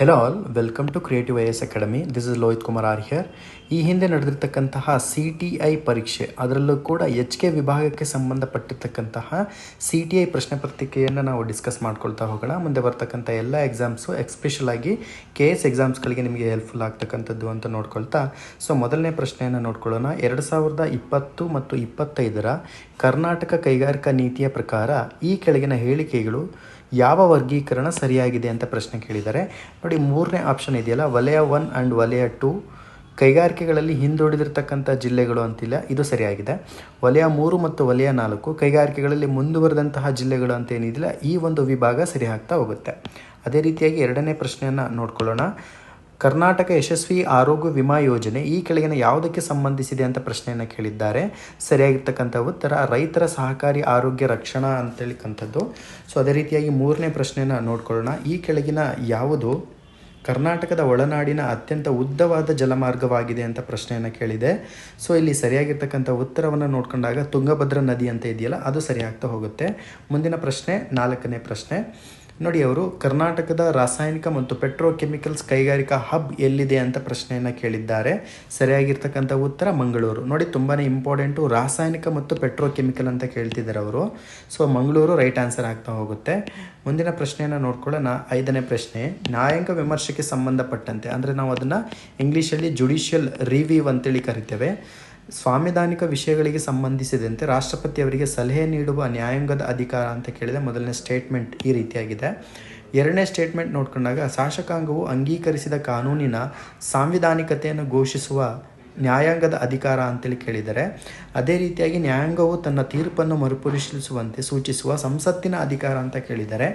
Hello all welcome to creative I S academy this is Lohith Kumar R here ಈ ಹಿಂದೆ ನಡೆದಿರ್ತಕ್ಕಂತಹ C T I ಪರೀಕ್ಷೆ, ಅದರಲ್ಲೂ ಕೂಡ H K ವಿಭಾಗಕ್ಕೆ ಸಂಬಂಧಪಟ್ಟಿರ್ತಕ್ಕಂತಹ C T I ಪ್ರಶ್ನೆ ಪತ್ರಿಕೆಯನ್ನು ನಾವು ಡಿಸ್ಕಸ್ ಮಾಡ್ಕೊಳ್ತಾ ಹೋಗೋಣ. ಮುಂದೆ ಬರ್ತಕ್ಕಂಥ ಎಲ್ಲ ಎಕ್ಸಾಮ್ಸು ಎಕ್ಸ್ಪೆಷಲ್ ಆಗಿ ಕೆ ಎಸ್ ಎಕ್ಸಾಮ್ಸ್ಗಳಿಗೆ ನಿಮಗೆ ಹೆಲ್ಪ್ಫುಲ್ ಆಗ್ತಕ್ಕಂಥದ್ದು ಅಂತ ನೋಡ್ಕೊಳ್ತಾ. ಸೊ ಮೊದಲನೇ ಪ್ರಶ್ನೆಯನ್ನು ನೋಡ್ಕೊಳ್ಳೋಣ. ಎರಡು ಸಾವಿರದ ಇಪ್ಪತ್ತು ಮತ್ತು ಇಪ್ಪತ್ತೈದರ ಕರ್ನಾಟಕ ಕೈಗಾರಿಕಾ ನೀತಿಯ ಪ್ರಕಾರ ಈ ಕೆಳಗಿನ ಹೇಳಿಕೆಗಳು ಯಾವ ವರ್ಗೀಕರಣ ಸರಿಯಾಗಿದೆ ಅಂತ ಪ್ರಶ್ನೆ ಕೇಳಿದ್ದಾರೆ. ನೋಡಿ, ಮೂರನೇ ಆಪ್ಷನ್ ಇದೆಯಲ್ಲ, ವಲಯ ಒನ್ ಆ್ಯಂಡ್ ವಲಯ ಟು ಕೈಗಾರಿಕೆಗಳಲ್ಲಿ ಹಿಂದುಳಿದಿರ್ತಕ್ಕಂಥ ಜಿಲ್ಲೆಗಳು ಅಂತಿಲ್ಲ, ಇದು ಸರಿಯಾಗಿದೆ. ವಲಯ ಮೂರು ಮತ್ತು ವಲಯ ನಾಲ್ಕು, ಕೈಗಾರಿಕೆಗಳಲ್ಲಿ ಮುಂದುವರೆದಂತಹ ಜಿಲ್ಲೆಗಳು ಅಂತ ಏನಿದಿಲ್ಲ, ಈ ಒಂದು ವಿಭಾಗ ಸರಿ ಹೋಗುತ್ತೆ. ಅದೇ ರೀತಿಯಾಗಿ ಎರಡನೇ ಪ್ರಶ್ನೆಯನ್ನು ನೋಡ್ಕೊಳ್ಳೋಣ. ಕರ್ನಾಟಕ ಯಶಸ್ವಿ ಆರೋಗ್ಯ ವಿಮಾ ಯೋಜನೆ ಈ ಕೆಳಗಿನ ಯಾವುದಕ್ಕೆ ಸಂಬಂಧಿಸಿದೆ ಅಂತ ಪ್ರಶ್ನೆಯನ್ನು ಕೇಳಿದ್ದಾರೆ. ಸರಿಯಾಗಿರ್ತಕ್ಕಂಥ ಉತ್ತರ, ರೈತರ ಸಹಕಾರಿ ಆರೋಗ್ಯ ರಕ್ಷಣಾ ಅಂತೇಳಿಕ್ಕಂಥದ್ದು ಸೊ ಅದೇ ರೀತಿಯಾಗಿ ಮೂರನೇ ಪ್ರಶ್ನೆಯನ್ನು ನೋಡ್ಕೊಳ್ಳೋಣ. ಈ ಕೆಳಗಿನ ಯಾವುದು? ಕರ್ನಾಟಕದ ಒಳನಾಡಿನ ಅತ್ಯಂತ ಉದ್ದವಾದ ಜಲಮಾರ್ಗವಾಗಿದೆ ಅಂತ ಪ್ರಶ್ನೆಯನ್ನು ಕೇಳಿದೆ. ಸೊ ಇಲ್ಲಿ ಸರಿಯಾಗಿರ್ತಕ್ಕಂಥ ಉತ್ತರವನ್ನು ನೋಡ್ಕೊಂಡಾಗ ತುಂಗಭದ್ರಾ ನದಿ ಅಂತ ಇದೆಯಲ್ಲ, ಅದು ಸರಿಯಾಗ್ತಾ ಹೋಗುತ್ತೆ. ಮುಂದಿನ ಪ್ರಶ್ನೆ, ನಾಲ್ಕನೇ ಪ್ರಶ್ನೆ. ನೋಡಿ ಅವರು, ಕರ್ನಾಟಕದ ರಾಸಾಯನಿಕ ಮತ್ತು ಪೆಟ್ರೋಕೆಮಿಕಲ್ಸ್ ಕೈಗಾರಿಕಾ ಹಬ್ ಎಲ್ಲಿದೆ ಅಂತ ಪ್ರಶ್ನೆಯನ್ನು ಕೇಳಿದ್ದಾರೆ. ಸರಿಯಾಗಿರ್ತಕ್ಕಂಥ ಉತ್ತರ ಮಂಗಳೂರು. ನೋಡಿ ತುಂಬಾ ಇಂಪಾರ್ಟೆಂಟು, ರಾಸಾಯನಿಕ ಮತ್ತು ಪೆಟ್ರೋಕೆಮಿಕಲ್ ಅಂತ ಕೇಳ್ತಿದ್ದಾರೆ ಅವರು. ಸೊ, ಮಂಗಳೂರು ರೈಟ್ ಆನ್ಸರ್ ಆಗ್ತಾ ಹೋಗುತ್ತೆ. ಮುಂದಿನ ಪ್ರಶ್ನೆಯನ್ನು ನೋಡ್ಕೊಳ್ಳೋಣ. ಐದನೇ ಪ್ರಶ್ನೆ, ನ್ಯಾಯಾಂಗ ವಿಮರ್ಶೆಗೆ ಸಂಬಂಧಪಟ್ಟಂತೆ, ಅಂದರೆ ನಾವು ಅದನ್ನು ಇಂಗ್ಲೀಷಲ್ಲಿ ಜುಡಿಷಿಯಲ್ ರಿವ್ಯೂ ಅಂತೇಳಿ ಕರಿತೇವೆ. ಸಾಂವಿಧಾನಿಕ ವಿಷಯಗಳಿಗೆ ಸಂಬಂಧಿಸಿದಂತೆ ರಾಷ್ಟ್ರಪತಿ ಅವರಿಗೆ ಸಲಹೆ ನೀಡುವ ನ್ಯಾಯಾಂಗದ ಅಧಿಕಾರ ಅಂತ ಕೇಳಿದ ಮೊದಲನೇ ಸ್ಟೇಟ್ಮೆಂಟ್ ಈ ರೀತಿಯಾಗಿದೆ. ಎರಡನೇ ಸ್ಟೇಟ್ಮೆಂಟ್ ನೋಡ್ಕೊಂಡಾಗ ಶಾಸಕಾಂಗವು ಅಂಗೀಕರಿಸಿದ ಕಾನೂನಿನ ಸಾಂವಿಧಾನಿಕತೆಯನ್ನು ಘೋಷಿಸುವ ನ್ಯಾಯಾಂಗದ ಅಧಿಕಾರ ಅಂತೇಳಿ ಕೇಳಿದರೆ, ಅದೇ ರೀತಿಯಾಗಿ ನ್ಯಾಯಾಂಗವು ತನ್ನ ತೀರ್ಪನ್ನು ಮರುಪರಿಶೀಲಿಸುವಂತೆ ಸೂಚಿಸುವ ಸಂಸತ್ತಿನ ಅಧಿಕಾರ ಅಂತ ಕೇಳಿದರೆ,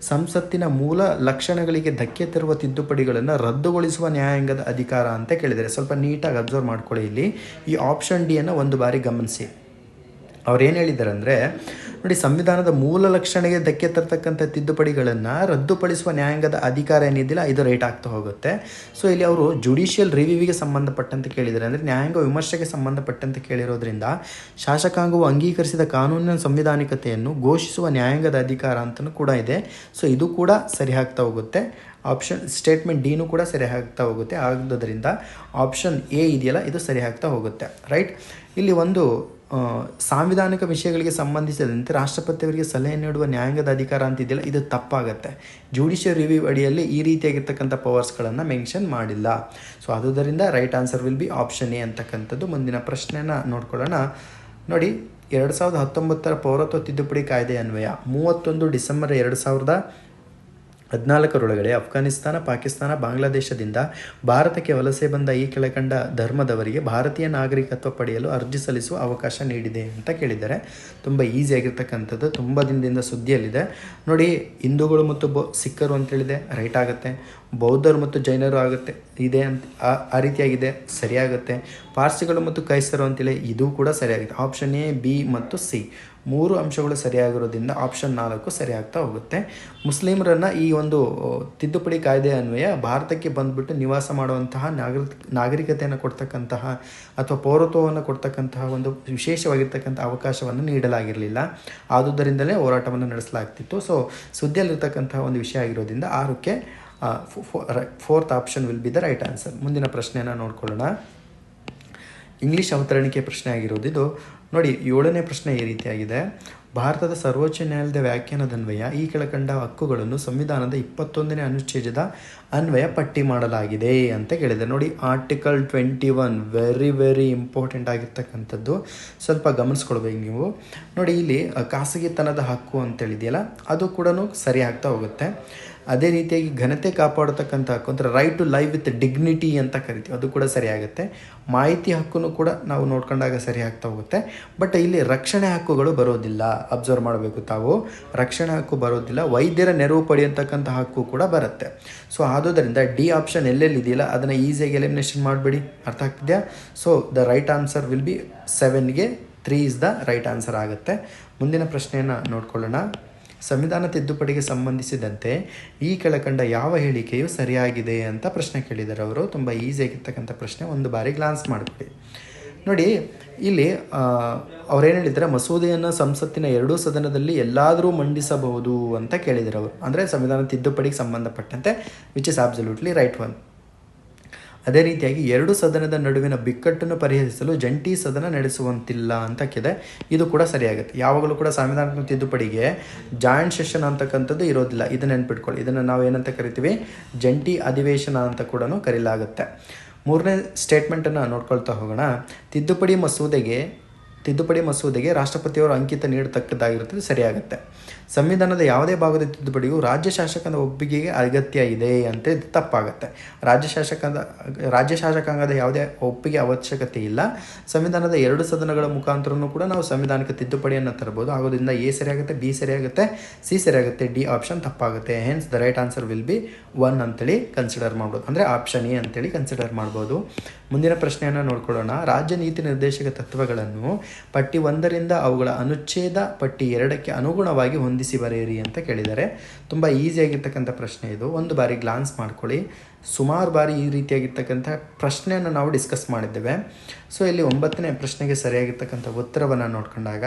ಸಂಸತ್ತಿನ ಮೂಲ ಲಕ್ಷಣಗಳಿಗೆ ಧಕ್ಕೆ ತರುವ ತಿದ್ದುಪಡಿಗಳನ್ನು ರದ್ದುಗೊಳಿಸುವ ನ್ಯಾಯಾಂಗದ ಅಧಿಕಾರ ಅಂತ ಕೇಳಿದರೆ, ಸ್ವಲ್ಪ ನೀಟಾಗಿ ಅಬ್ಸರ್ವ್ ಮಾಡ್ಕೊಳ್ಳಿ ಇಲ್ಲಿ. ಈ ಆಪ್ಷನ್ ಡಿಯನ್ನು ಒಂದು ಬಾರಿ ಗಮನಿಸಿ. ಅವ್ರು ಏನು ಹೇಳಿದ್ದಾರೆ ಅಂದರೆ ನೋಡಿ, ಸಂವಿಧಾನದ ಮೂಲ ಲಕ್ಷಣಕ್ಕೆ ಧಕ್ಕೆ ತರ್ತಕ್ಕಂಥ ತಿದ್ದುಪಡಿಗಳನ್ನು ರದ್ದುಪಡಿಸುವ ನ್ಯಾಯಾಂಗದ ಅಧಿಕಾರ ಏನಿದ್ದಿಲ್ಲ ಇದು ರೈಟ್ ಆಗ್ತಾ ಹೋಗುತ್ತೆ. ಸೊ ಇಲ್ಲಿ ಅವರು ಜುಡಿಷಿಯಲ್ ರಿವ್ಯೂವಿಗೆ ಸಂಬಂಧಪಟ್ಟಂತೆ ಕೇಳಿದರೆ ಅಂದರೆ ನ್ಯಾಯಾಂಗ ವಿಮರ್ಶೆಗೆ ಸಂಬಂಧಪಟ್ಟಂತೆ ಕೇಳಿರೋದ್ರಿಂದ ಶಾಸಕಾಂಗವು ಅಂಗೀಕರಿಸಿದ ಕಾನೂನಿನ ಸಂವಿಧಾನಿಕತೆಯನ್ನು ಘೋಷಿಸುವ ನ್ಯಾಯಾಂಗದ ಅಧಿಕಾರ ಅಂತಲೂ ಕೂಡ ಇದೆ. ಸೊ ಇದು ಕೂಡ ಸರಿ ಆಗ್ತಾ ಹೋಗುತ್ತೆ. ಆಪ್ಷನ್ ಸ್ಟೇಟ್ಮೆಂಟ್ ಡಿನೂ ಕೂಡ ಸರಿ ಆಗ್ತಾ ಹೋಗುತ್ತೆ. ಆಗೋದ್ರಿಂದ ಆಪ್ಷನ್ ಎ ಇದೆಯಲ್ಲ, ಇದು ಸರಿ ಆಗ್ತಾ ಹೋಗುತ್ತೆ. ರೈಟ್ ಇಲ್ಲಿ ಒಂದು ಸಾಂವಿಧಾನಿಕ ವಿಷಯಗಳಿಗೆ ಸಂಬಂಧಿಸಿದಂತೆ ರಾಷ್ಟ್ರಪತಿಯವರಿಗೆ ಸಲಹೆ ನೀಡುವ ನ್ಯಾಯಾಂಗದ ಅಧಿಕಾರ ಅಂತಿದೆಯಲ್ಲ ಇದು ತಪ್ಪಾಗುತ್ತೆ. ಜುಡಿಷಿಯಲ್ ರಿವ್ಯೂ ಅಡಿಯಲ್ಲಿ ಈ ರೀತಿಯಾಗಿರ್ತಕ್ಕಂಥ ಪವರ್ಸ್ಗಳನ್ನು ಮೆನ್ಷನ್ ಮಾಡಿಲ್ಲ. ಸೊ ಆದುದರಿಂದ right answer will be option A ಅಂತಕ್ಕಂಥದ್ದು ಮುಂದಿನ ಪ್ರಶ್ನೆನ ನೋಡ್ಕೊಳ್ಳೋಣ. ನೋಡಿ, ಎರಡು ಸಾವಿರದ ಹತ್ತೊಂಬತ್ತರ ಪೌರತ್ವ ತಿದ್ದುಪಡಿ ಕಾಯ್ದೆ ಅನ್ವಯ. ಮೂವತ್ತೊಂದು ಡಿಸೆಂಬರ್ ಎರಡು ಸಾವಿರದ ಹದಿನಾಲ್ಕರೊಳಗಡೆ ಅಫ್ಘಾನಿಸ್ತಾನ, ಪಾಕಿಸ್ತಾನ, ಬಾಂಗ್ಲಾದೇಶದಿಂದ ಭಾರತಕ್ಕೆ ವಲಸೆ ಬಂದ ಈ ಕೆಳಕಂಡ ಧರ್ಮದವರಿಗೆ ಭಾರತೀಯ ನಾಗರಿಕತ್ವ ಪಡೆಯಲು ಅರ್ಜಿ ಸಲ್ಲಿಸುವ ಅವಕಾಶ ನೀಡಿದೆ ಅಂತ ಕೇಳಿದ್ದಾರೆ. ತುಂಬ ಈಸಿಯಾಗಿರ್ತಕ್ಕಂಥದ್ದು ತುಂಬ ದಿನದಿಂದ ಸುದ್ದಿಯಲ್ಲಿದೆ. ನೋಡಿ, ಹಿಂದೂಗಳು ಮತ್ತು ಬೊ, ಸಿಖ್ಖರು ಅಂತೇಳಿದೆ ರೈಟ್ ಆಗುತ್ತೆ. ಬೌದ್ಧರು ಮತ್ತು ಜೈನರು ಆಗುತ್ತೆ. ಇದೆ ಅಂತ, ಆ ರೀತಿಯಾಗಿದೆ, ಸರಿಯಾಗುತ್ತೆ. ಪಾರ್ಸಿಗಳು ಮತ್ತು ಕೈಸರು ಅಂತೇಳಿ, ಇದು ಕೂಡ ಸರಿಯಾಗುತ್ತೆ ಆಪ್ಷನ್ ಎ ಬಿ ಮತ್ತು ಸಿ ಮೂರು ಅಂಶಗಳು ಸರಿಯಾಗಿರೋದ್ರಿಂದ ಆಪ್ಷನ್ ನಾಲ್ಕು ಸರಿಯಾಗ್ತಾ ಹೋಗುತ್ತೆ. ಮುಸ್ಲಿಮರನ್ನು ಈ ಒಂದು ತಿದ್ದುಪಡಿ ಕಾಯ್ದೆ ಅನ್ವಯ ಭಾರತಕ್ಕೆ ಬಂದುಬಿಟ್ಟು ನಿವಾಸ ಮಾಡುವಂತಹ ನಾಗರಿ, ನಾಗರಿಕತೆಯನ್ನು ಕೊಡ್ತಕ್ಕಂತಹ ಅಥವಾ ಪೌರತ್ವವನ್ನು ಕೊಡ್ತಕ್ಕಂತಹ ಒಂದು ವಿಶೇಷವಾಗಿರ್ತಕ್ಕಂಥ ಅವಕಾಶವನ್ನು ನೀಡಲಾಗಿರಲಿಲ್ಲ. ಆದುದರಿಂದಲೇ ಹೋರಾಟವನ್ನು ನಡೆಸಲಾಗ್ತಿತ್ತು. ಸೊ ಸುದ್ದಿಯಲ್ಲಿರ್ತಕ್ಕಂತಹ ಒಂದು ವಿಷಯ ಆಗಿರೋದ್ರಿಂದ ಆರಕ್ಕೆ fourth option will be the right answer ಮುಂದಿನ ಪ್ರಶ್ನೆಯನ್ನು ನೋಡ್ಕೊಳ್ಳೋಣ. ಇಂಗ್ಲೀಷ್ ಅವತರಣಿಕೆ ಪ್ರಶ್ನೆ ಆಗಿರೋದು ನೋಡಿ, ಏಳನೇ ಪ್ರಶ್ನೆ ಈ ರೀತಿಯಾಗಿದೆ. ಭಾರತದ ಸರ್ವೋಚ್ಚ ನ್ಯಾಯಾಲಯದ ವ್ಯಾಖ್ಯಾನದನ್ವಯ ಈ ಕೆಳಕಂಡ ಹಕ್ಕುಗಳನ್ನು ಸಂವಿಧಾನದ ಇಪ್ಪತ್ತೊಂದನೇ ಅನುಚ್ಛೇದದ ಅನ್ವಯ ಪಟ್ಟಿ ಮಾಡಲಾಗಿದೆ ಅಂತ ಕೇಳಿದೆ. ನೋಡಿ, article twenty one very very important ಆಗಿರ್ತಕ್ಕಂಥದ್ದು. ಸ್ವಲ್ಪ ಗಮನಿಸ್ಕೊಳ್ಬೇಕು ನೀವು. ನೋಡಿ, ಇಲ್ಲಿ ಖಾಸಗಿತನದ ಹಕ್ಕು ಅಂತೇಳಿದೆಯಲ್ಲ ಅದು ಕೂಡ ಸರಿ ಆಗ್ತಾ ಹೋಗುತ್ತೆ. ಅದೇ ರೀತಿಯಾಗಿ ಘನತೆ ಕಾಪಾಡತಕ್ಕಂಥ ಹಕ್ಕು, ಅಂದರೆ right to live with dignity ಅಂತ ಕರಿತೀವಿ. ಅದು ಕೂಡ ಸರಿಯಾಗುತ್ತೆ. ಮಾಹಿತಿ ಹಕ್ಕನ್ನು ಕೂಡ ನಾವು ನೋಡ್ಕೊಂಡಾಗ ಸರಿ ಆಗ್ತಾ ಹೋಗುತ್ತೆ. ಬಟ್ ಇಲ್ಲಿ ರಕ್ಷಣೆ ಹಕ್ಕುಗಳು ಬರೋದಿಲ್ಲ. ಅಬ್ಸರ್ವ್ ಮಾಡಬೇಕು ತಾವು. ರಕ್ಷಣೆ ಹಕ್ಕು ಬರೋದಿಲ್ಲ. ವೈದ್ಯರ ನೆರವು ಪಡೆಯತಕ್ಕಂಥ ಹಕ್ಕು ಕೂಡ ಬರುತ್ತೆ. ಸೊ ಆದುದರಿಂದ ಡಿ ಆಪ್ಷನ್ ಎಲ್ಲೆಲ್ಲಿದೆಯಲ್ಲ ಅದನ್ನು ಈಸಿಯಾಗಿ ಎಲಿಮಿನೇಷನ್ ಮಾಡಬೇಡಿ. ಅರ್ಥ ಆಗ್ತಿದೆಯಾ? So the right answer will be ಸೆವೆನ್ಗೆ three is the right answer ಆಗುತ್ತೆ. ಮುಂದಿನ ಪ್ರಶ್ನೆಯನ್ನು ನೋಡ್ಕೊಳ್ಳೋಣ. ಸಂವಿಧಾನ ತಿದ್ದುಪಡಿಗೆ ಸಂಬಂಧಿಸಿದಂತೆ ಈ ಕೆಳಕಂಡ ಯಾವ ಹೇಳಿಕೆಯು ಸರಿಯಾಗಿದೆ ಅಂತ ಪ್ರಶ್ನೆ ಕೇಳಿದ್ದಾರೆ ಅವರು. ತುಂಬ ಈಸಿಯಾಗಿರ್ತಕ್ಕಂಥ ಪ್ರಶ್ನೆ. ಒಂದು ಬಾರಿ ಗ್ಲಾನ್ಸ್ ಮಾಡಿಬಿಡಿ ನೋಡಿ, ಇಲ್ಲಿ ಅವ್ರೇನು ಹೇಳಿದ್ದಾರೆ? ಮಸೂದೆಯನ್ನು ಸಂಸತ್ತಿನ ಎರಡೂ ಸದನದಲ್ಲಿ ಎಲ್ಲಾದರೂ ಮಂಡಿಸಬಹುದು ಅಂತ ಕೇಳಿದರು ಅವರು. ಅಂದರೆ ಸಂವಿಧಾನ ತಿದ್ದುಪಡಿಗೆ ಸಂಬಂಧಪಟ್ಟಂತೆ which is absolutely right one ಅದೇ ರೀತಿಯಾಗಿ ಎರಡು ಸದನದ ನಡುವಿನ ಬಿಕ್ಕಟ್ಟನ್ನು ಪರಿಹರಿಸಲು ಜಂಟಿ ಸದನ ನಡೆಸುವಂತಿಲ್ಲ ಅಂತ ಇದೆ ಕೂಡ ಸರಿಯಾಗುತ್ತೆ. ಯಾವಾಗಲೂ ಕೂಡ ಸಂವಿಧಾನದ ತಿದ್ದುಪಡಿಗೆ ಜಾಯಿಂಟ್ ಸೆಷನ್ ಅಂತಕ್ಕಂಥದ್ದು ಇರೋದಿಲ್ಲ. ಇದನ್ನು ನೆನ್ಪಿಟ್ಕೊಳ್ಳಿ. ಇದನ್ನು ನಾವು ಏನಂತ ಕರಿತೀವಿ? ಜಂಟಿ ಅಧಿವೇಶನ ಅಂತ ಕೂಡ ಕರೀಲಾಗುತ್ತೆ. ಮೂರನೇ ಸ್ಟೇಟ್ಮೆಂಟನ್ನು ನೋಡ್ಕೊಳ್ತಾ ಹೋಗೋಣ. ತಿದ್ದುಪಡಿ ಮಸೂದೆಗೆ ತಿದ್ದುಪಡಿ ಮಸೂದೆಗೆ ರಾಷ್ಟ್ರಪತಿಯವರು ಅಂಕಿತ ನೀಡತಕ್ಕದ್ದಾಗಿರುತ್ತದೆ. ಸರಿಯಾಗುತ್ತೆ. ಸಂವಿಧಾನದ ಯಾವುದೇ ಭಾಗದ ತಿದ್ದುಪಡಿಯು ರಾಜ್ಯ ಶಾಸಕನ ಒಪ್ಪಿಗೆಗೆ ಅಗತ್ಯ ಇದೆ ಅಂತ ತಪ್ಪಾಗುತ್ತೆ. ರಾಜ್ಯ ಶಾಸಕದ ರಾಜ್ಯ ಶಾಸಕಾಂಗದ ಯಾವುದೇ ಒಪ್ಪಿಗೆ ಅವಶ್ಯಕತೆ ಇಲ್ಲ. ಸಂವಿಧಾನದ ಎರಡು ಸದನಗಳ ಮುಖಾಂತರನೂ ಕೂಡ ನಾವು ಸಂವಿಧಾನಕ್ಕೆ ತಿದ್ದುಪಡಿಯನ್ನು ತರಬಹುದು ಆಗೋದ್ರಿಂದ ಎ ಸರಿಯಾಗುತ್ತೆ, ಬಿ ಸರಿಯಾಗುತ್ತೆ, ಸಿ ಸರಿಯಾಗುತ್ತೆ, ಡಿ ಆಪ್ಷನ್ ತಪ್ಪಾಗುತ್ತೆ. Hence the right answer will be one ಅಂತೇಳಿ ಕನ್ಸಿಡರ್ ಮಾಡ್ಬೋದು. ಅಂದರೆ ಆಪ್ಷನ್ ಎ ಅಂತೇಳಿ ಕನ್ಸಿಡರ್ ಮಾಡ್ಬೋದು. ಮುಂದಿನ ಪ್ರಶ್ನೆಯನ್ನು ನೋಡ್ಕೊಳ್ಳೋಣ. ರಾಜ್ಯ ನೀತಿ ನಿರ್ದೇಶಕ ತತ್ವಗಳನ್ನು ಪಟ್ಟಿ ಒಂದರಿಂದ ಅವುಗಳ ಅನುಚ್ಛೇದ ಪಟ್ಟಿ ಎರಡಕ್ಕೆ ಅನುಗುಣವಾಗಿ ಹೊಂದಿಸಿ ಬರೆಯಿರಿ ಅಂತ ಕೇಳಿದ್ದಾರೆ. ತುಂಬ ಈಸಿಯಾಗಿರ್ತಕ್ಕಂಥ ಪ್ರಶ್ನೆ ಇದು. ಒಂದು ಬಾರಿ ಗ್ಲಾನ್ಸ್ ಮಾಡ್ಕೊಳ್ಳಿ. ಸುಮಾರು ಬಾರಿ ಈ ರೀತಿಯಾಗಿರ್ತಕ್ಕಂಥ ಪ್ರಶ್ನೆಯನ್ನು ನಾವು ಡಿಸ್ಕಸ್ ಮಾಡಿದ್ದೇವೆ. ಸೊ ಇಲ್ಲಿ ಒಂಬತ್ತನೇ ಪ್ರಶ್ನೆಗೆ ಸರಿಯಾಗಿರ್ತಕ್ಕಂಥ ಉತ್ತರವನ್ನು ನೋಡ್ಕೊಂಡಾಗ